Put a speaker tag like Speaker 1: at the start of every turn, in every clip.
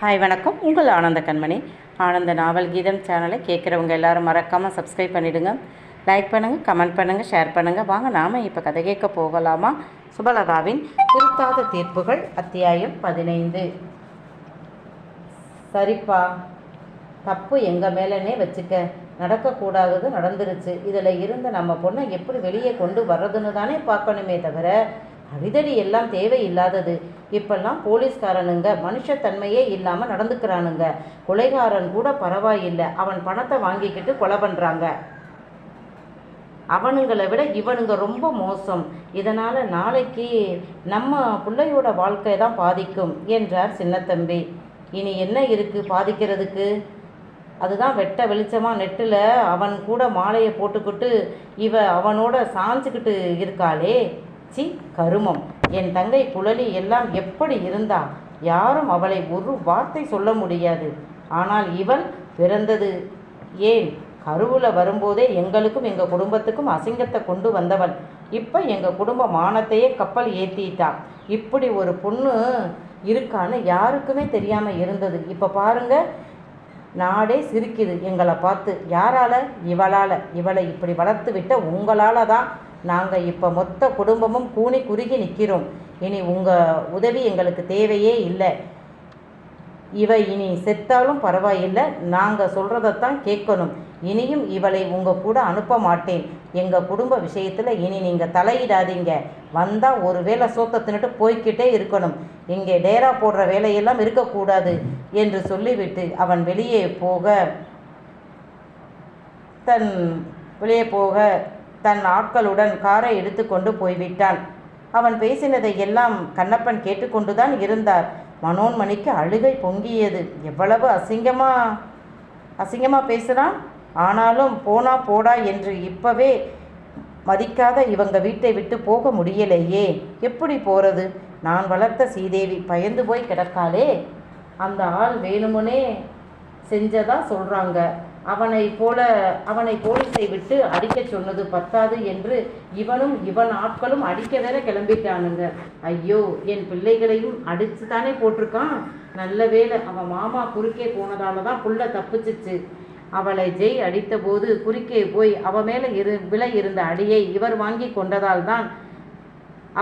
Speaker 1: Hi வணக்கம். உங்கள் ஆனந்த கண்மணி. ஆனந்த நாவல் கீதம் சேனலை கேட்குறவங்க எல்லாரும் மறக்காமல் சப்ஸ்கிரைப் பண்ணிவிடுங்க லைக் பண்ணுங்கள் கமெண்ட் பண்ணுங்கள் ஷேர் பண்ணுங்கள் வாங்க நாம் இப்போ கதை கேட்க போகலாமா? சுபலதாவின் திருத்தாத தீர்ப்புகள் அத்தியாயம் பதினைந்து. சரிப்பா தப்பு எங்கள் மேலனே வச்சுக்க. நடக்கக்கூடாதது நடந்துருச்சு. இதில் இருந்து நம்ம பொண்ணை எப்படி வெளியே கொண்டு வர்றதுன்னு தானே பார்க்கணுமே தவிர அடிதடி எல்லாம் தேவையில்லாதது. இப்பெல்லாம் போலீஸ்காரனுங்க மனுஷத்தன்மையே இல்லாமல் நடந்துக்கிறானுங்க. கொலைகாரன் கூட பரவாயில்லை. அவன் பணத்தை வாங்கிக்கிட்டு கொலை பண்ணுறாங்க அவனுங்களை விட இவனுங்க ரொம்ப மோசம். இதனால் நாளைக்கு நம்ம பிள்ளையோட வாழ்க்கை தான் பாதிக்கும் என்றார் சின்னத்தம்பி. இனி என்ன இருக்குது பாதிக்கிறதுக்கு? அதுதான் வெட்ட வெளிச்சமாக நெட்டில் அவன் கூட மாலையை போட்டுக்கிட்டு இவ அவனோட சாஞ்சுக்கிட்டு இருக்காளே. சி கருமம். என் தங்கை குழலி எல்லாம் எப்படி இருந்தா யாரும் அவளை ஒரு வார்த்தை சொல்ல முடியாது. ஆனால் இவள் பிறந்தது ஏன்? கருவில் வரும்போதே எங்களுக்கும் எங்கள் குடும்பத்துக்கும் அசிங்கத்தை கொண்டு வந்தவள். இப்போ எங்கள் குடும்ப மானத்தையே கப்பல் ஏற்றிட்டா இப்படி ஒரு பொண்ணு இருக்கான்னு யாருக்குமே தெரியாமல் இருந்தது. இப்போ பாருங்க நாடே சிரிக்குது எங்களை பார்த்து. யாரால? இவளால். இவளை இப்படி வளர்த்து விட்ட உங்களால் தான் நாங்கள் இப்போ மொத்த குடும்பமும் கூனி குறுகி நிற்கிறோம் இனி உங்கள் உதவி எங்களுக்கு தேவையே இல்லை. இவ இனி செத்தாலும் பரவாயில்லை. நாங்கள் சொல்கிறதைத்தான் கேட்கணும். இனியும் இவளை உங்கள் கூட அனுப்ப மாட்டேன். எங்கள் குடும்ப விஷயத்தில் இனி நீங்கள் தலையிடாதீங்க. வந்தால் ஒரு வேளை சோத்தை தின்னுட்டு போய்க்கிட்டே இருக்கணும். இங்கே டேரா போடுற வேலையெல்லாம் இருக்கக்கூடாது என்று சொல்லிவிட்டு அவன் வெளியே போக தன் வெளியே போக தன் ஆட்களுடன் காரை எடுத்துக்கொண்டு போய்விட்டான். அவன் பேசினதை எல்லாம் கண்ணப்பன் கேட்டுக்கொண்டுதான் இருந்தார். மனோன்மணிக்கு அழுகை பொங்கியது. எவ்வளவு அசிங்கமா அசிங்கமா பேசுகிறான் ஆனாலும் போனா போடா என்று இப்பவே மதிக்காத இவங்க வீட்டை விட்டு போக முடியலையே. எப்படி போகிறது நான் வளர்த்த சீதேவி பயந்து போய் கிடக்காளே. அந்த ஆள் வேணுமுனே செஞ்சதா சொல்கிறாங்க அவனை போல அவனை போலீஸை விட்டு அடிக்க சொன்னது பத்தாது என்று இவனும் இவன் ஆட்களும் அடிக்க வேற கிளம்பிட்டானுங்க. ஐயோ என் பிள்ளைகளையும் அடிச்சு தானே போட்டிருக்கான்? நல்ல வேளை அவன் மாமா குறுக்கே போனதால தான் புள்ள தப்பிச்சிச்சு. அவளை ஜெய் அடித்தபோது குறுக்கே போய் அவ மேலே இரு விலை இருந்த அடியை இவர் வாங்கி கொண்டதால் தான்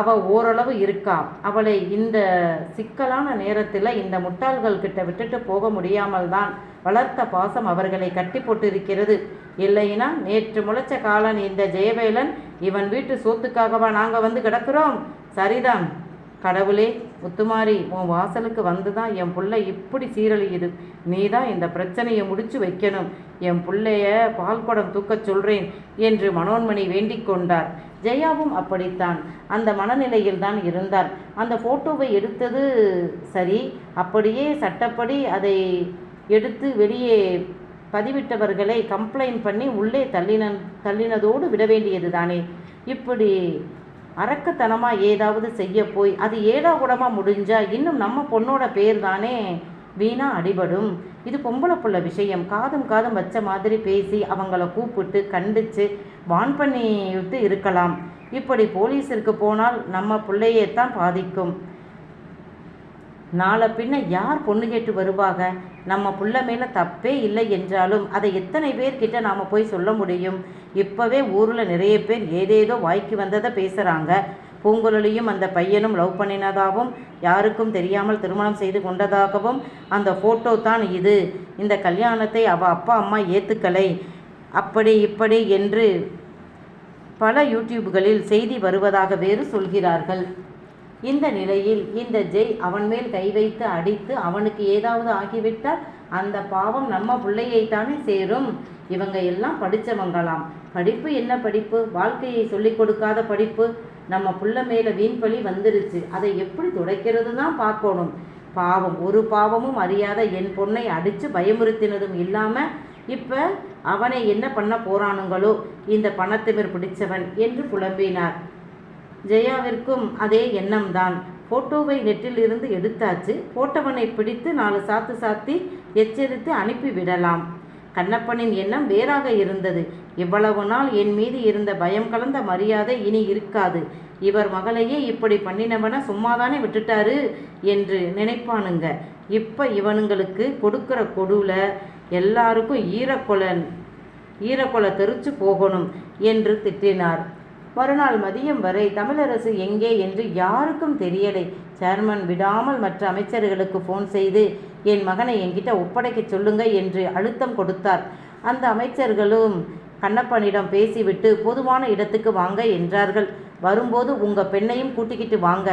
Speaker 1: அவ ஓரளவு இருக்கா. அவளை இந்த சிக்கலான நேரத்தில் இந்த முட்டாள்கள் கிட்ட விட்டுட்டு போக முடியாமல் தான் வளர்த்த பாசம் அவர்களை கட்டி போட்டிருக்கிறது. இல்லைனா நேற்று முளைச்ச காலன் இந்த ஜெயவேலன் இவன் வீட்டு சோத்துக்காகவா நாங்கள் வந்து கிடக்கிறோம்? சரிதான். கடவுளே முத்துமாரி உன் வாசலுக்கு வந்து தான் என் புள்ள இப்படி சீரழியுது. நீ தான் இந்த பிரச்சனையை முடிச்சு வைக்கணும். என் புள்ளைய பால் குடம் தூக்கச் சொல்றேன் என்று மனோன்மணி வேண்டிக் கொண்டார். ஜெயாவும் அப்படித்தான். அந்த மனநிலையில் தான் இருந்தார். அந்த ஃபோட்டோவை எடுத்தது சரி. அப்படியே சட்டப்படி அதை எடுத்து வெளியே பதிவிட்டவர்களை கம்ப்ளைண்ட் பண்ணி உள்ளே தள்ளின தள்ளினதோடு விட வேண்டியது தானே இப்படி அரக்கத்தனமாக ஏதாவது செய்ய போய் அது ஏடா முடிஞ்சால் இன்னும் நம்ம பொண்ணோட பேர் தானே வீணா அடிபடும். இது பொம்பளை புள்ள விஷயம். காதும் காதும் வச்ச மாதிரி பேசி அவங்கள கூப்பிட்டு கண்டித்து வான் பண்ணி விட்டு இருக்கலாம். இப்படி போலீஸிற்கு போனால் நம்ம பிள்ளையே தான் பாதிக்கும். நாளை பின்ன யார் பொண்ணு கேட்டு வருவாங்க? நம்ம புள்ள மேலே தப்பே இல்லை என்றாலும் அதை எத்தனை பேர்கிட்ட நாம் போய் சொல்ல முடியும்? இப்போவே ஊரில் நிறைய பேர் ஏதேதோ வாய்க்கு வந்ததை பேசுகிறாங்க பூங்குழலியும் அந்த பையனும் லவ் பண்ணினதாகவும் யாருக்கும் தெரியாமல் திருமணம் செய்து கொண்டதாகவும் அந்த ஃபோட்டோ தான் இது. இந்த கல்யாணத்தை அவள் அப்பா அம்மா ஏற்றுக்கலை அப்படி இப்படி என்று பல யூடியூப்களில் செய்தி வருவதாக வேறு சொல்கிறார்கள். இந்த நிலையில் இந்த ஜெய் அவன் மேல் கை வைத்து அடித்து அவனுக்கு ஏதாவது ஆகிவிட்டால் அந்த பாவம் நம்ம பிள்ளையைத்தானே சேரும். இவங்க எல்லாம் படித்தவங்களாம் படிப்பு என்ன படிப்பு? வாழ்க்கையை சொல்லிக் கொடுக்காத படிப்பு. நம்ம புள்ள மேலே வீண்பலி வந்துருச்சு. அதை எப்படி துடைக்கிறது தான் பார்க்கணும். பாவம் ஒரு பாவமும் அறியாத என் பொண்ணை அடித்து பயமுறுத்தினதும் இல்லாமல் இப்போ அவனை என்ன பண்ண போறானுங்களோ? இந்த பணத்திமிர் பிடிச்சவன் என்று புலம்பினார். ஜெயாவிற்கும் அதே எண்ணம்தான். ஃபோட்டோவை நெட்டில் இருந்து எடுத்தாச்சு. போட்டவனை பிடித்து நாலு சாத்து சாத்தி எச்சரித்து அனுப்பி விடலாம் கண்ணப்பனின் எண்ணம் வேறாக இருந்தது. இவ்வளவு நாள் என் மீது இருந்த பயம் கலந்த மரியாதை இனி இருக்காது. இவர் மகளையே இப்படி பண்ணினவன சும்மாதானே விட்டுட்டாரு என்று நினைப்பானுங்க. இப்போ இவனுங்களுக்கு கொடுக்கிற கொடுல எல்லாருக்கும் ஈரக்குலன் ஈரக்கொலை தெரிச்சு போகணும் என்று திட்டினார். மறுநாள் மதியம் வரை தமிழரசு எங்கே என்று யாருக்கும் தெரியலை. சேர்மன் விடாமல் மற்ற அமைச்சர்களுக்கு ஃபோன் செய்து என் மகனை என்கிட்ட ஒப்படைக்க சொல்லுங்க என்று அழுத்தம் கொடுத்தார். அந்த அமைச்சர்களும் கண்ணப்பனிடம் பேசிவிட்டு பொதுவான இடத்துக்கு வாங்க என்றார்கள். வரும்போது உங்கள் பெண்ணையும் கூட்டிக்கிட்டு வாங்க.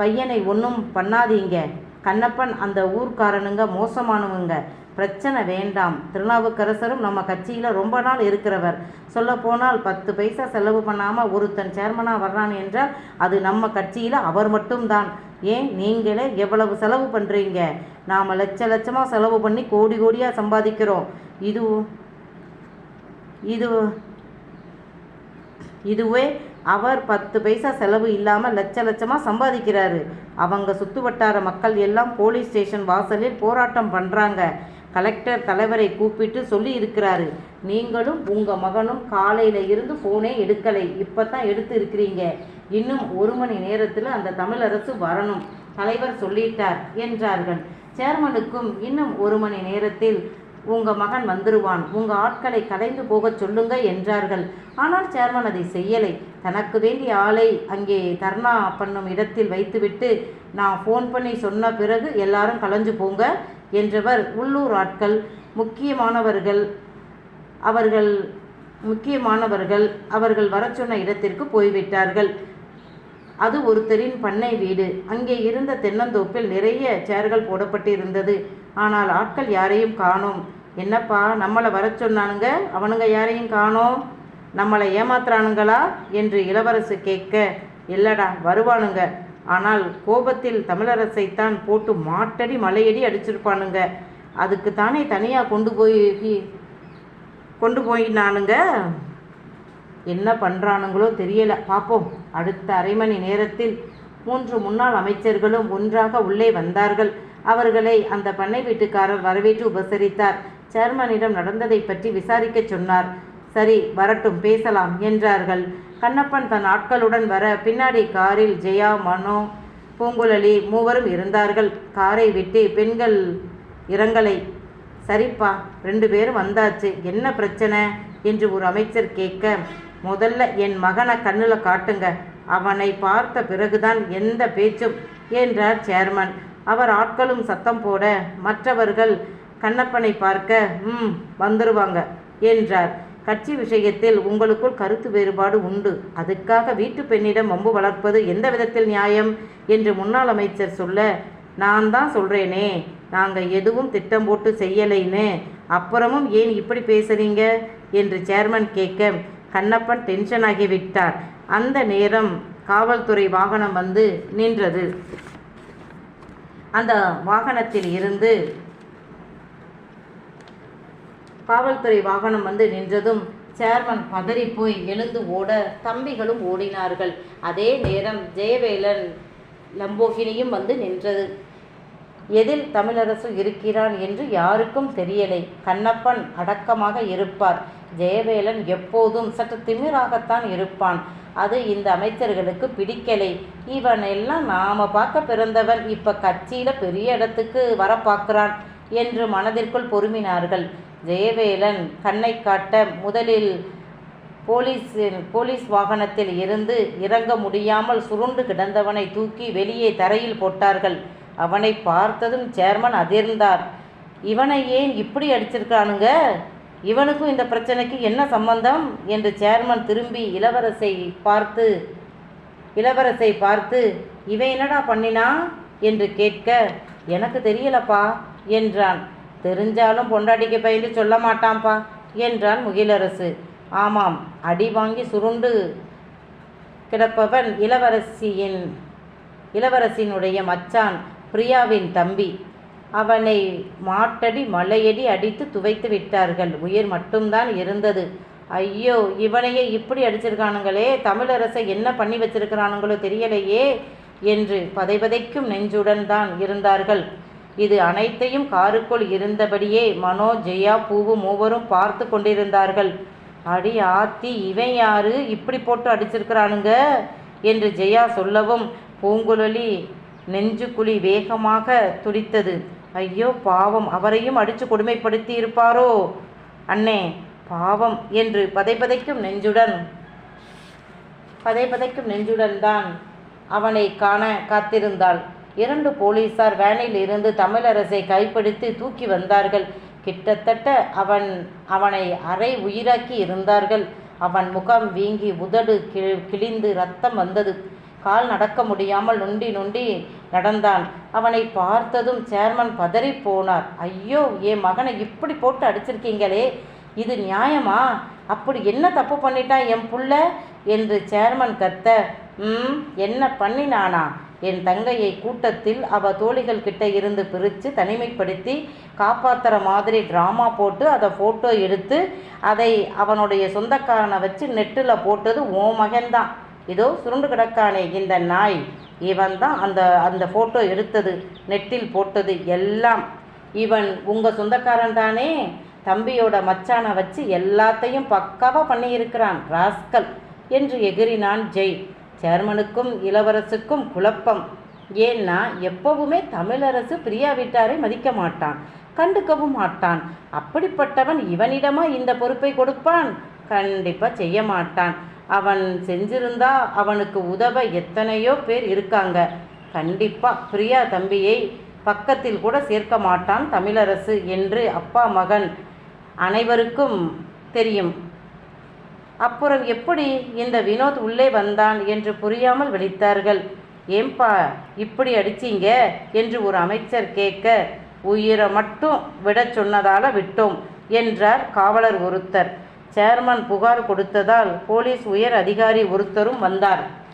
Speaker 1: பையனை ஒன்றும் பண்ணாதீங்க. கண்ணப்பன் அந்த ஊர்க்காரனுங்க மோசமானவங்க. பிரச்சனை வேண்டாம். திருநாவுக்கரசரும் நம்ம கட்சியில் ரொம்ப நாள் இருக்கிறவர். சொல்லப்போனால் பத்து பைசா செலவு பண்ணாமல் ஒருத்தன் சேர்மனாக வர்றான் என்றால் அது நம்ம கட்சியில் அவர் மட்டும்தான். ஏன்? நீங்களே எவ்வளவு செலவு பண்ணுறீங்க நாம் லட்ச லட்சமாக செலவு பண்ணி கோடி கோடியாக சம்பாதிக்கிறோம். இது இது இதுவே அவர் பத்து பைசா செலவு இல்லாமல் லட்ச லட்சமாக சம்பாதிக்கிறாரு. அவங்க சுத்து வட்டார மக்கள் எல்லாம் போலீஸ் ஸ்டேஷன் வாசலில் போராட்டம் பண்ணுறாங்க கலெக்டர் தலைவரை கூப்பிட்டு சொல்லி இருக்கிறாரு. நீங்களும் உங்கள் மகனும் காலையில் இருந்து ஃபோனே எடுக்கலை. இப்போ தான் எடுத்து இருக்கிறீங்க. இன்னும் ஒரு மணி நேரத்தில் அந்த தமிழரசு வரணும். தலைவர் சொல்லிட்டார் என்றார்கள். சேர்மனுக்கும் இன்னும் ஒரு மணி நேரத்தில் உங்க மகன் வந்துருவான். உங்க ஆட்களை கலைந்து போகச் சொல்லுங்க என்றார்கள். ஆனால் சேர்மன் அதை செய்யலை. தனக்கு வேண்டிய ஆளை அங்கே தர்ணா பண்ணும் இடத்தில் வைத்துவிட்டு நான் ஃபோன் பண்ணி சொன்ன பிறகு எல்லாரும் கலைஞ்சு போங்க என்றவர் உள்ளூர் ஆட்கள் முக்கியமானவர்கள் அவர்கள் முக்கியமானவர்கள் அவர்கள் வர சொன்ன இடத்திற்கு போய்விட்டார்கள். அது ஒருத்தரின் பண்ணை வீடு. அங்கே இருந்த தென்னந்தோப்பில் நிறைய சேர்கள் போடப்பட்டிருந்தது. ஆனால் ஆட்கள் யாரையும் காணோம். என்னப்பா நம்மளை வர சொன்னானுங்க? அவனுங்க யாரையும் காணோம்? நம்மளை ஏமாத்துறானுங்களா? என்று இளவரசு கேட்க இல்லடா வருவானுங்க. ஆனால் கோபத்தில் தமிழரசைத்தான் போட்டு மாட்டடி மலையடி அடிச்சிருப்பானுங்க. அதுக்கு தானே தனியாக கொண்டு போய் கொண்டு போயினானுங்க? என்ன பண்ணுறானுங்களோ தெரியல. பார்ப்போம் அடுத்த அரை மணி நேரத்தில் மூன்று முன்னாள் அமைச்சர்களும் ஒன்றாக உள்ளே வந்தார்கள். அவர்களை அந்த பண்ணை வீட்டுக்காரர் வரவேற்று உபசரித்தார். சேர்மனிடம் நடந்ததை பற்றி விசாரிக்கச் சொன்னார். சரி வரட்டும் பேசலாம் என்றார்கள். கண்ணப்பன் தன் ஆட்களுடன் வர பின்னாடி காரில் ஜெயா மனோ பூங்குழலி மூவரும் இருந்தார்கள். காரை விட்டு பெண்கள் இறங்கலை சரிப்பா ரெண்டு பேரும் வந்தாச்சு. என்ன பிரச்சனை? என்று ஒரு அமைச்சர் கேட்க முதல்ல என் மகனை கண்ணில் காட்டுங்க. அவனை பார்த்த பிறகுதான் எந்த பேச்சும் என்றார் சேர்மன். அவர் ஆட்களும் சத்தம் போட மற்றவர்கள் கண்ணப்பனை பார்க்க ம் வந்துருவாங்க என்றார். கட்சி விஷயத்தில் உங்களுக்குள் கருத்து வேறுபாடு உண்டு. அதுக்காக வீட்டு பெண்ணிடம் வம்பு வளர்ப்பது எந்த விதத்தில் நியாயம்? என்று முன்னாள் அமைச்சர் சொல்ல நான் தான் சொல்கிறேனே நாங்கள் எதுவும் திட்டம் போட்டு செய்யலைன்னு. அப்புறமும் ஏன் இப்படி பேசுறீங்க? என்று சேர்மன் கேட்க கண்ணப்பன் டென்ஷன் ஆகிவிட்டார் அந்த நேரம் காவல்துறை வாகனம் வந்து நின்றது. அந்த வாகனத்தில் இருந்து காவல்துறை வாகனம் வந்து நின்றதும் சேர்மன் பதறி போய் எழுந்து ஓட தம்பிகளும் ஓடினார்கள். அதே நேரம் ஜெயவேலன் லம்போகினியும் வந்து நின்றது. எதில் தமிழரசு இருக்கிறான் என்று யாருக்கும் தெரியலை. கண்ணப்பன் அடக்கமாக இருப்பார். ஜெயவேலன் எப்போதும் சற்று திமிராகத்தான் இருப்பான். அது இந்த அமைச்சர்களுக்கு பிடிக்கலை. இவன் எல்லாம் நாம பார்க்க பிறந்தவன். இப்ப கட்சியில பெரிய இடத்துக்கு வர பார்க்கிறான் என்று மனதிற்குள் பொறுமினார்கள். ஜெயவேலன் கண்ணை காட்ட முதலில் போலீஸ் போலீஸ் வாகனத்தில் இருந்து இறங்க முடியாமல் சுருண்டு கிடந்தவனை தூக்கி வெளியே தரையில் போட்டார்கள். அவனை பார்த்ததும் சேர்மன் அதிர்ந்தார். இவனை ஏன் இப்படி அடிச்சிருக்கானுங்க? இவனுக்கும் இந்த பிரச்சனைக்கு என்ன சம்பந்தம்? என்று சேர்மன் திரும்பி இளவரசை பார்த்து இளவரசை பார்த்து இவன் என்னடா பண்ணினா என்று கேட்க எனக்கு தெரியலப்பா என்றான். தெரிஞ்சாலும் பொண்டாட்டிக்கு பயந்து சொல்ல மாட்டான்ப்பா என்றான் முகிலரசு. ஆமாம் அடி வாங்கி சுருண்டு கிடப்பவன் இளவரசியின் இளவரசியினுடைய மச்சான் பிரியாவின் தம்பி. அவனை மாட்டடி மலையடி அடித்து துவைத்து விட்டார்கள். உயிர் மட்டும்தான் இருந்தது. ஐயோ இவனையே இப்படி அடிச்சிருக்கானுங்களே தமிழரசை என்ன பண்ணி வச்சிருக்கிறானுங்களோ தெரியலையே என்று பதைபதைக்கும் நெஞ்சுடன் தான் இருந்தார்கள். இது அனைத்தையும் காருக்குள் இருந்தபடியே மனோ ஜெயா பூவு மூவரும் பார்த்து கொண்டிருந்தார்கள். அடி ஆத்தி இவன் யாரு? இப்படி போட்டு அடிச்சிருக்கிறானுங்க? என்று ஜெயா சொல்லவும் பூங்குழலி நெஞ்சுக்குழி வேகமாக துடித்தது. ஐயோ பாவம் அவரையும் அடித்து கொடுமைப்படுத்தி இருப்பாரோ? அண்ணே பாவம் என்று பதைபதைக்கும் நெஞ்சுடன் பதைபதைக்கும் நெஞ்சுடன் தான் அவனை காண காத்திருந்தாள். இரண்டு போலீசார் வேனில் இருந்து தமிழரசை கைப்பிடித்து தூக்கி வந்தார்கள். கிட்டத்தட்ட அவன் அவனை அரை உயிராக்கி இருந்தார்கள். அவன் முகம் வீங்கி உதடு கி கிழிந்து ரத்தம் வந்தது. கால் நடக்க முடியாமல் நொண்டி நொண்டி நடந்தான். அவனை பார்த்ததும் சேர்மன் பதறி போனார். ஐயோ என் மகனை இப்படி போட்டு அடிச்சிருக்கீங்களே இது நியாயமா? அப்படி என்ன தப்பு பண்ணிட்டான் என் புள்ள? என்று சேர்மன் கத்த ம் என்ன பண்ணினானா? என் தங்கையை கூட்டத்தில் அவ தோழிகள் கிட்ட இருந்து பிரித்து தனிமைப்படுத்தி காப்பாத்துற மாதிரி ட்ராமா போட்டு அதை ஃபோட்டோ எடுத்து அதை அவனுடைய சொந்தக்காரனை வச்சு நெட்டில் போட்டது ஓ மகன்தான். இதோ சுருண்டு கிடக்கானே இந்த நாய். இவன் தான் அந்த அந்த ஃபோட்டோ எடுத்தது நெட்டில் போட்டது எல்லாம். இவன் உங்கள் சொந்தக்காரன் தானே? தம்பியோட மச்சானை வச்சு எல்லாத்தையும் பக்காவாக பண்ணியிருக்கிறான் ராஸ்கல். என்று எகிறினான் ஜெய். சேர்மனுக்கும் இளவரசுக்கும் குழப்பம். ஏன்னா எப்பவுமே தமிழரசு பிரியா வீட்டாரை மதிக்க மாட்டான் கண்டுக்கவும் மாட்டான். அப்படிப்பட்டவன் இவனிடமா இந்த பொறுப்பை கொடுப்பான்? கண்டிப்பாக செய்ய மாட்டான். அவன் செஞ்சிருந்தா அவனுக்கு உதவ எத்தனையோ பேர் இருக்காங்க. கண்டிப்பாக பிரியா தம்பியை பக்கத்தில் கூட சேர்க்க மாட்டான் தமிழரசு என்று அப்பா மகன் அனைவருக்கும் தெரியும். அப்புறம் எப்படி இந்த வினோத் உள்ளே வந்தான் என்று புரியாமல் விழித்தார்கள். ஏம்பா இப்படி அடிச்சீங்க? என்று ஒரு அமைச்சர் கேட்க உயிரை மட்டும் விடச் சொன்னதால விட்டோம் என்றார் காவலர் ஒருத்தர். சேர்மன் புகார் கொடுத்ததால் போலீஸ் உயர் அதிகாரி ஒருத்தரும் வந்தார்.